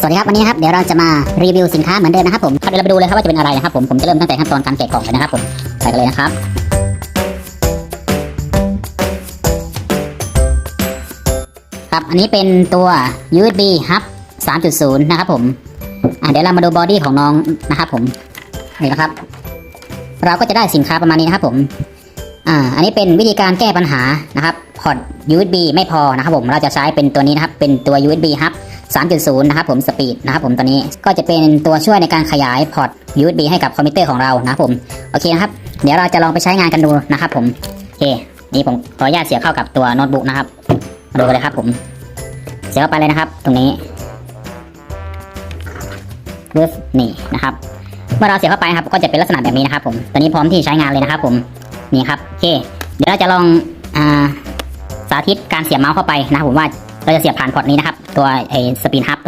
สวัสดีครับวันนี้นะครับเดี๋ยวเราจะมารีวิวสินค้าเหมือนเดิมนะครับผมขับเดี๋ยวเราไปดูเลยครับว่าจะเป็นอะไรนะครับผมผมจะเริ่มตั้งแต่ขั้นตอนการแกะกล่องเลยนะครับผมใส่กันเลยนะครับครับอันนี้เป็นตัว USB Hub 3.0 นะครับผมอะเดี๋ยวเรามาดูบอดี้ของน้องนะครับผมนี่นะครับ เราก็จะได้สินค้าประมาณนี้นะครับผมอ่าอันนี้เป็นวิธีการแก้ปัญหานะครับพอร์ต USB ไม่พอนะครับผมเราจะใช้เป็นตัวนี้นะครับเป็นตัว USB Hub 3.0 นะครับผมสปีดนะครับผมตัวนี้ก็จะเป็นตัวช่วยในการขยายพอร์ต USB ให้กับคอมพิวเตอร์ของเรานะครับผมโอเคนะครับ เดี๋ยวเราจะลองไปใช้งานกันดูนะครับผมโอเคนี่ผมขออนุญาตเสียบเข้ากับตัวโน้ตบุ๊กนะครับมาดูกันเลยครับผมเสียบเข้าไปเลยนะครับ ตรงนี้ปึ๊บนี่นะครับเมื่อเราเสียบเข้าไปครับก็จะเป็นลักษณะแบบนี้นะครับผมตอนนี้พร้อมที่ใช้งานเลยนะครับผมนี่ครับโอเคเดี๋ยวเราจะลองอาสาธิตการเสียบเมาส์เข้าไปนะครับผมว่าเราจะเสียบผ่านพอร์ตนี้นะครับ ตัวไอ้สปีนฮับตัวนี้